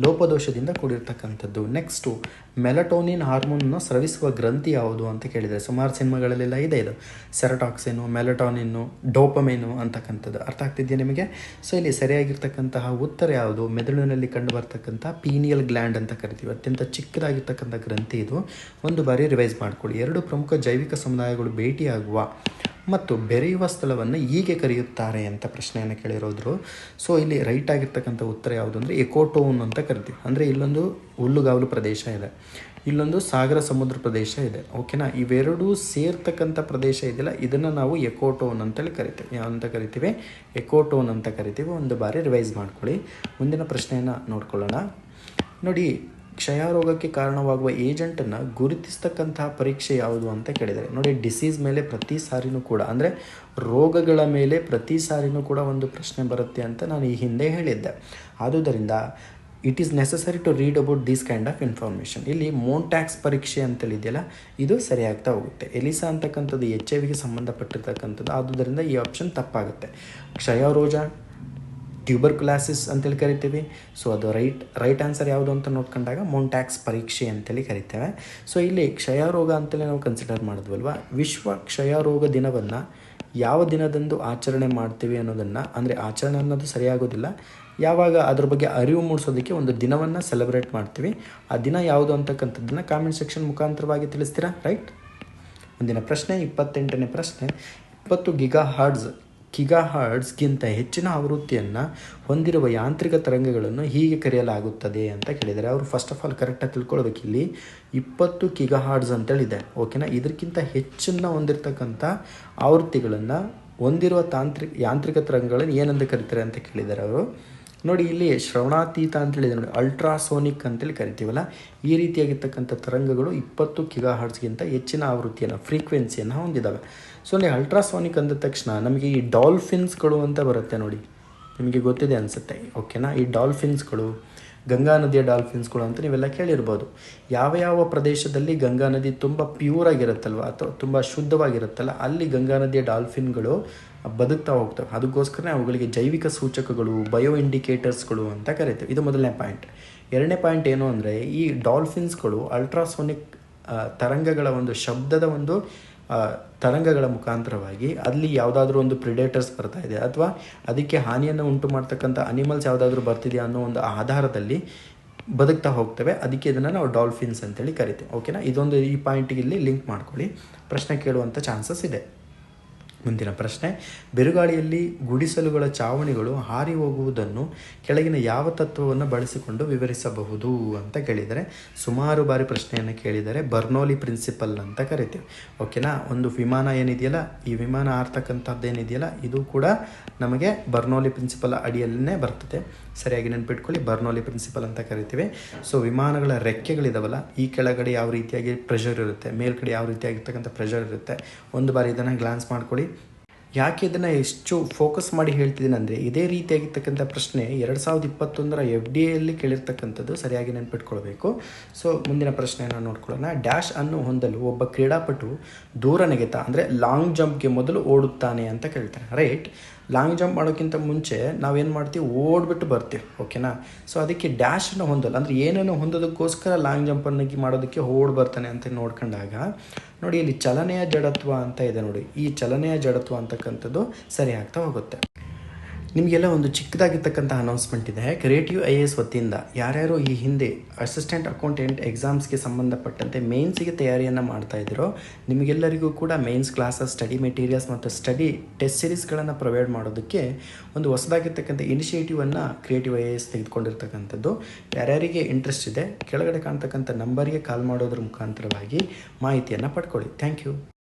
ಲೋಪದೋಷದಿಂದ ಕೂಡಿರ್ತಕ್ಕಂಥದ್ದು. ನೆಕ್ಸ್ಟು ಮೆಲಟೋನಿನ್ ಹಾರ್ಮೋನನ್ನು ಸ್ರವಿಸುವ ಗ್ರಂಥಿ ಯಾವುದು ಅಂತ ಕೇಳಿದರೆ. ಸುಮಾರು ಸಿನಿಮಾಗಳಲ್ಲೆಲ್ಲ ಇದೆ ಇದು. ಸೆರಟಾಕ್ಸಿನು, ಮೆಲಟೋನಿನ್ನು, ಡೋಪಮೇನು ಅಂತಕ್ಕಂಥದ್ದು ಅರ್ಥ ಆಗ್ತಿದೆಯಾ ನಿಮಗೆ? ಸೊ ಇಲ್ಲಿ ಸರಿಯಾಗಿರ್ತಕ್ಕಂತಹ ಉತ್ತರ ಯಾವುದು? ಮೆದುಳಿನಲ್ಲಿ ಕಂಡು ಬರ್ತಕ್ಕಂಥ ಪೀನಿಯಲ್ ಗ್ಲ್ಯಾಂಡ್ ಅಂತ ಕರಿತೀವಿ. ಅತ್ಯಂತ ಚಿಕ್ಕದಾಗಿರ್ತಕ್ಕಂಥ ಗ್ರಂಥಿ ಇದು. ಒಂದು ಬಾರಿ ರಿವೈಸ್ ಮಾಡ್ಕೊಳ್ಳಿ. ಎರಡು ಪ್ರಮುಖ ಜೈವಿಕ ಸಮುದಾಯಗಳು ಭೇಟಿಯಾಗುವ ಮತ್ತು ಬೆರೆಯುವ ಸ್ಥಳವನ್ನು ಹೀಗೆ ಕರೆಯುತ್ತಾರೆ ಅಂತ ಪ್ರಶ್ನೆಯನ್ನು ಕೇಳಿರೋದ್ರು. ಸೊ ಇಲ್ಲಿ ರೈಟ್ ಆಗಿರ್ತಕ್ಕಂಥ ಉತ್ತರ ಯಾವುದು ಅಂದರೆ ಎಕೋಟೋನ್ ಅಂತ ಕರಿತೀವಿ. ಅಂದರೆ ಇಲ್ಲೊಂದು ಹುಲ್ಲುಗಾವಲು ಪ್ರದೇಶ ಇದೆ. ಇಲ್ಲೊಂದು ಸಾಗರ ಸಮುದ್ರ ಪ್ರದೇಶ ಇದೆ ಓಕೆನಾ ಇವೆರಡೂ ಸೇರ್ತಕ್ಕಂಥ ಪ್ರದೇಶ ಇದೆಯಲ್ಲ, ಇದನ್ನು ನಾವು ಎಕೋಟೋನ್ ಅಂತೇಳಿ ಕರಿತೀವಿ. ಅಂತ ಕರಿತೀವಿ, ಎಕೋಟೋನ್ ಅಂತ ಕರಿತೀವಿ. ಒಂದು ಬಾರಿ ರಿವೈಸ್ ಮಾಡ್ಕೊಳ್ಳಿ. ಮುಂದಿನ ಪ್ರಶ್ನೆಯನ್ನು ನೋಡ್ಕೊಳ್ಳೋಣ. ನೋಡಿ, ಕ್ಷಯಾರೋಗಕ್ಕೆ ಕಾರಣವಾಗುವ ಏಜೆಂಟನ್ನು ಗುರುತಿಸ್ತಕ್ಕಂತಹ ಪರೀಕ್ಷೆ ಯಾವುದು ಅಂತ ಕೇಳಿದರೆ, ನೋಡಿ ಡಿಸೀಸ್ ಮೇಲೆ ಪ್ರತಿ ಸಾರಿನೂ ಕೂಡ, ಅಂದರೆ ರೋಗಗಳ ಮೇಲೆ ಪ್ರತಿ ಸಾರಿನೂ ಕೂಡ ಒಂದು ಪ್ರಶ್ನೆ ಬರುತ್ತೆ ಅಂತ ನಾನು ಈ ಹಿಂದೆ ಹೇಳಿದ್ದೆ. ಆದುದರಿಂದ it is necessary to read about these kind of information ಇಲ್ಲಿ ಮೋಂಟ್ಯಾಕ್ಸ್ ಪರೀಕ್ಷೆ ಅಂತೇಳಿದೆಯಲ್ಲ ಇದು ಸರಿಯಾಗ್ತಾ ಹೋಗುತ್ತೆ. ಎಲಿಸಾ ಅಂತಕ್ಕಂಥದ್ದು ಎಚ್ ಐ ವಿಗೆ ಸಂಬಂಧಪಟ್ಟಿರ್ತಕ್ಕಂಥದ್ದು. ಆದುದರಿಂದ ಈ ಆಪ್ಷನ್ ತಪ್ಪಾಗುತ್ತೆ. ಕ್ಷಯಾರೋಜಾ ಟ್ಯೂಬರ್ ಕ್ಲಾಸಿಸ್ ಅಂತೇಳಿ ಕರಿತೀವಿ. ಸೊ ಅದು ರೈಟ್ ರೈಟ್ ಆನ್ಸರ್ ಯಾವುದು ಅಂತ ನೋಡ್ಕೊಂಡಾಗ ಮೋಂಟ್ಯಾಕ್ಸ್ ಪರೀಕ್ಷೆ ಅಂತೇಳಿ ಕರಿತೇವೆ. ಸೊ ಇಲ್ಲಿ ಕ್ಷಯರೋಗ ಅಂತೇಳಿ ನಾವು ಕನ್ಸಿಡರ್ ಮಾಡಿದ್ವಲ್ವ? ವಿಶ್ವ ಕ್ಷಯರೋಗ ದಿನವನ್ನು ಯಾವ ದಿನದಂದು ಆಚರಣೆ ಮಾಡ್ತೀವಿ ಅನ್ನೋದನ್ನು, ಅಂದರೆ ಆಚರಣೆ ಅನ್ನೋದು ಸರಿಯಾಗೋದಿಲ್ಲ ಯಾವಾಗ ಅದ್ರ ಬಗ್ಗೆ ಅರಿವು ಮೂಡಿಸೋದಕ್ಕೆ ಒಂದು ದಿನವನ್ನು ಸೆಲೆಬ್ರೇಟ್ ಮಾಡ್ತೀವಿ. ಆ ದಿನ ಯಾವುದು ಅಂತಕ್ಕಂಥದ್ದನ್ನು ಕಾಮೆಂಟ್ ಸೆಕ್ಷನ್ ಮುಖಾಂತರವಾಗಿ ತಿಳಿಸ್ತೀರಾ? ರೈಟ್ ಮುಂದಿನ ಪ್ರಶ್ನೆ, ಇಪ್ಪತ್ತೆಂಟನೇ ಪ್ರಶ್ನೆ. ಇಪ್ಪತ್ತು ಗಿಗಾ ಹಾರ್ಡ್ಸ್ ಕಿಗಾ ಹಾರ್ಡ್ಸ್ಗಿಂತ ಹೆಚ್ಚಿನ ಆವೃತ್ತಿಯನ್ನು ಹೊಂದಿರುವ ಯಾಂತ್ರಿಕ ತರಂಗಗಳನ್ನು ಹೀಗೆ ಕರೆಯಲಾಗುತ್ತದೆ ಅಂತ ಕೇಳಿದ್ದಾರೆ ಅವರು ಫಸ್ಟ್ ಆಫ್ ಆಲ್ ಕರೆಕ್ಟಾಗಿ ತಿಳ್ಕೊಳ್ಬೇಕು ಇಲ್ಲಿ. ಇಪ್ಪತ್ತು ಕಿಗಾ ಹಾರ್ಡ್ಸ್ ಅಂತೇಳಿದೆ ಓಕೆನಾ ಇದಕ್ಕಿಂತ ಹೆಚ್ಚನ್ನು ಹೊಂದಿರತಕ್ಕಂಥ ಆವೃತ್ತಿಗಳನ್ನು ಹೊಂದಿರುವ ತಾಂತ್ರಿಕ, ಯಾಂತ್ರಿಕ ತರಂಗಗಳನ್ನು ಏನಂತ ಕರೀತಾರೆ ಅಂತ ಕೇಳಿದ್ದಾರೆ ಅವರು. ನೋಡಿ ಇಲ್ಲಿ ಶ್ರವಣಾತೀತ ಅಂತೇಳಿದೆ ನೋಡಿ ಅಲ್ಟ್ರಾಸೋನಿಕ್ ಅಂತೇಳಿ ಕರಿತೀವಲ್ಲ, ಈ ರೀತಿಯಾಗಿರ್ತಕ್ಕಂಥ ತರಂಗಗಳು ಇಪ್ಪತ್ತು ಕಿಗಾ ಹರ್ಟ್ಸ್ಗಿಂತ ಹೆಚ್ಚಿನ ಆವೃತ್ತಿಯನ್ನು ಫ್ರೀಕ್ವೆನ್ಸಿಯನ್ನು ಹೊಂದಿದ್ದಾವೆ ಸೊ ನೀವು ಅಲ್ಟ್ರಾಸೋನಿಕ್ ಅಂದ ತಕ್ಷಣ ನಮಗೆ ಈ ಡಾಲ್ಫಿನ್ಸ್ಗಳು ಅಂತ ಬರುತ್ತೆ ನೋಡಿ. ನಿಮಗೆ ಗೊತ್ತಿದೆ ಅನಿಸುತ್ತೆ. ಓಕೆನಾ ಈ ಡಾಲ್ಫಿನ್ಸ್ಗಳು ಗಂಗಾ ನದಿಯ ಡಾಲ್ಫಿನ್ಸ್ಗಳು ಅಂತ ನೀವೆಲ್ಲ ಕೇಳಿರ್ಬೋದು. ಯಾವ ಯಾವ ಪ್ರದೇಶದಲ್ಲಿ ಗಂಗಾ ನದಿ ತುಂಬ ಪ್ಯೂರ್ ಆಗಿರುತ್ತಲ್ವ, ಅಥವಾ ತುಂಬ ಶುದ್ಧವಾಗಿರುತ್ತಲ್ಲ, ಅಲ್ಲಿ ಗಂಗಾ ನದಿಯ ಡಾಲ್ಫಿನ್ಗಳು ಬದುಕ್ತಾ ಹೋಗ್ತವೆ. ಅದಕ್ಕೋಸ್ಕರ ಅವುಗಳಿಗೆ ಜೈವಿಕ ಸೂಚಕಗಳು ಬಯೋ ಇಂಡಿಕೇಟರ್ಸ್ಗಳು ಅಂತ ಕರಿತೇವೆ. ಇದು ಮೊದಲನೇ ಪಾಯಿಂಟ್ ಎರಡನೇ ಪಾಯಿಂಟ್ ಏನು ಅಂದರೆ, ಈ ಡಾಲ್ಫಿನ್ಸ್ಗಳು ಅಲ್ಟ್ರಾಸೋನಿಕ್ ತರಂಗಗಳ ಒಂದು ಶಬ್ದದ ಒಂದು ತರಂಗಗಳ ಮುಖಾಂತರವಾಗಿ ಅಲ್ಲಿ ಯಾವುದಾದ್ರೂ ಒಂದು ಪ್ರಿಡೇಟರ್ಸ್ ಬರ್ತಾ ಇದೆ. ಅಥವಾ ಅದಕ್ಕೆ ಹಾನಿಯನ್ನು ಉಂಟು ಮಾಡ್ತಕ್ಕಂಥ ಅನಿಮಲ್ಸ್ ಯಾವುದಾದ್ರೂ ಬರ್ತಿದೆಯಾ ಅನ್ನೋ ಒಂದು ಆಧಾರದಲ್ಲಿ ಬದುಕ್ತಾ ಹೋಗ್ತವೆ. ಅದಕ್ಕೆ ಇದನ್ನು ನಾವು ಡಾಲ್ಫಿನ್ಸ್ ಅಂತೇಳಿ ಕರಿತೀವಿ. ಓಕೆನಾ ಇದೊಂದು ಈ ಪಾಯಿಂಟಿಗೆ ಇಲ್ಲಿ ಲಿಂಕ್ ಮಾಡ್ಕೊಳ್ಳಿ. ಪ್ರಶ್ನೆ ಕೇಳುವಂಥ ಚಾನ್ಸಸ್ ಇದೆ. ಮುಂದಿನ ಪ್ರಶ್ನೆ. ಬಿರುಗಾಳಿಯಲ್ಲಿ ಗುಡಿಸಲುಗಳ ಚಾವಣಿಗಳು ಹಾರಿ ಹೋಗುವುದನ್ನು ಕೆಳಗಿನ ಯಾವ ತತ್ವವನ್ನು ಬಳಸಿಕೊಂಡು ವಿವರಿಸಬಹುದು ಅಂತ ಕೇಳಿದರೆ, ಸುಮಾರು ಬಾರಿ ಪ್ರಶ್ನೆಯನ್ನು ಕೇಳಿದರೆ ಬರ್ನೋಲಿ ಪ್ರಿನ್ಸಿಪಲ್ ಅಂತ ಕರಿತೀವಿ. ಓಕೆನಾ? ಒಂದು ವಿಮಾನ ಏನಿದೆಯಲ್ಲ, ಈ ವಿಮಾನ ಆರ್ತಕ್ಕಂಥದ್ದು ಏನಿದೆಯಲ್ಲ, ಇದು ಕೂಡ ನಮಗೆ ಬರ್ನೋಲಿ ಪ್ರಿನ್ಸಿಪಲ್ ಅಡಿಯಲ್ಲೇ ಬರ್ತದೆ. ಸರಿಯಾಗಿ ನೆನ್ಪಿಟ್ಕೊಳ್ಳಿ, ಬರ್ನೋಲಿ ಪ್ರಿನ್ಸಿಪಲ್ ಅಂತ ಕರಿತೀವಿ. ಸೊ, ವಿಮಾನಗಳ ರೆಕ್ಕೆಗಳಿದಾವಲ್ಲ, ಈ ಕೆಳಗಡೆ ಯಾವ ರೀತಿಯಾಗಿ ಪ್ರೆಷರ್ ಇರುತ್ತೆ ಮೇಲ್ಗಡೆ ಯಾವ ರೀತಿಯಾಗಿರ್ತಕ್ಕಂಥ ಪ್ರೆಷರ್ ಇರುತ್ತೆ, ಒಂದು ಬಾರಿ ಇದನ್ನು ಗ್ಲಾನ್ಸ್ ಮಾಡ್ಕೊಳ್ಳಿ. ಯಾಕೆ ಇದನ್ನು ಎಷ್ಟು ಫೋಕಸ್ ಮಾಡಿ ಹೇಳ್ತಿದ್ದೀನಿ ಅಂದರೆ ಇದೇ ರೀತಿಯಾಗಿರ್ತಕ್ಕಂಥ ಪ್ರಶ್ನೆ ಎರಡು ಸಾವಿರದ ಇಪ್ಪತ್ತೊಂದರ ಎಫ್ ಡಿ ಎಲ್ಲಿ ಕೇಳಿರ್ತಕ್ಕಂಥದ್ದು ಸರಿಯಾಗಿ ನೆನ್ಪಿಟ್ಕೊಳ್ಬೇಕು. ಸೊ ಮುಂದಿನ ಪ್ರಶ್ನೆಯನ್ನು ನೋಡ್ಕೊಳ್ಳೋಣ. ಡ್ಯಾಶ್ ಅನ್ನು ಹೊಂದಲು ಒಬ್ಬ ಕ್ರೀಡಾಪಟು ದೂರ ನೆಗೆತ, ಅಂದರೆ ಲಾಂಗ್ ಜಂಪ್ಗೆ ಮೊದಲು ಓಡುತ್ತಾನೆ ಅಂತ ಕೇಳ್ತಾರೆ. ರೈಟ್ ಲಾಂಗ್ ಜಂಪ್ ಮಾಡೋಕ್ಕಿಂತ ಮುಂಚೆ ನಾವೇನು ಮಾಡ್ತೀವಿ? ಓಡ್ಬಿಟ್ಟು ಬರ್ತೀವಿ ಓಕೆನಾ ಸೊ ಅದಕ್ಕೆ ಡ್ಯಾಶನ್ನು ಹೊಂದಲ್ಲ. ಅಂದರೆ ಏನನ್ನು ಹೊಂದೋದಕ್ಕೋಸ್ಕರ ಲಾಂಗ್ ಜಂಪನ್ನು ಮಾಡೋದಕ್ಕೆ ಓಡ್ ಬರ್ತಾನೆ ಅಂತ ನೋಡ್ಕೊಂಡಾಗ, ನೋಡಿ ಇಲ್ಲಿ ಚಲನೆಯ ಜಡತ್ವ ಅಂತ ಇದೆ ನೋಡಿ. ಈ ಚಲನೆಯ ಜಡತ್ವ ಅಂತಕ್ಕಂಥದ್ದು ಸರಿ ಹೋಗುತ್ತೆ. ನಿಮಗೆಲ್ಲ ಒಂದು ಚಿಕ್ಕದಾಗಿರ್ತಕ್ಕಂಥ ಅನೌನ್ಸ್ಮೆಂಟ್ ಇದೆ. ಕ್ರಿಯೇಟಿವ್ ಐ ಎ ಎಸ್ ವತಿಯಿಂದ ಯಾರ್ಯಾರು ಈ ಹಿಂದೆ ಅಸಿಸ್ಟೆಂಟ್ ಅಕೌಂಟೆಂಟ್ ಎಕ್ಸಾಮ್ಸ್ಗೆ ಸಂಬಂಧಪಟ್ಟಂತೆ ಮೇನ್ಸಿಗೆ ತಯಾರಿಯನ್ನು ಮಾಡ್ತಾ ಇದ್ದೀರೋ ನಿಮಗೆಲ್ಲರಿಗೂ ಕೂಡ ಮೇನ್ಸ್ ಕ್ಲಾಸಸ್ ಸ್ಟಡಿ ಮೆಟೀರಿಯಲ್ಸ್ ಮತ್ತು ಸ್ಟಡಿ ಟೆಸ್ಟ್ ಸೀರೀಸ್ಗಳನ್ನು ಪ್ರೊವೈಡ್ ಮಾಡೋದಕ್ಕೆ ಒಂದು ಹೊಸದಾಗಿರ್ತಕ್ಕಂಥ ಇನಿಷಿಯೇಟಿವನ್ನು ಕ್ರಿಯೇಟಿವ್ ಐ ಎ ಎಸ್ ತೆಗೆದುಕೊಂಡಿರ್ತಕ್ಕಂಥದ್ದು. ಯಾರ್ಯಾರಿಗೆ ಇಂಟ್ರೆಸ್ಟ್ ಇದೆ, ಕೆಳಗಡೆ ಕಾಣ್ತಕ್ಕಂಥ ನಂಬರ್ಗೆ ಕಾಲ್ ಮಾಡೋದ್ರ ಮುಖಾಂತರವಾಗಿ ಮಾಹಿತಿಯನ್ನು ಪಡ್ಕೊಳ್ಳಿ. Thank you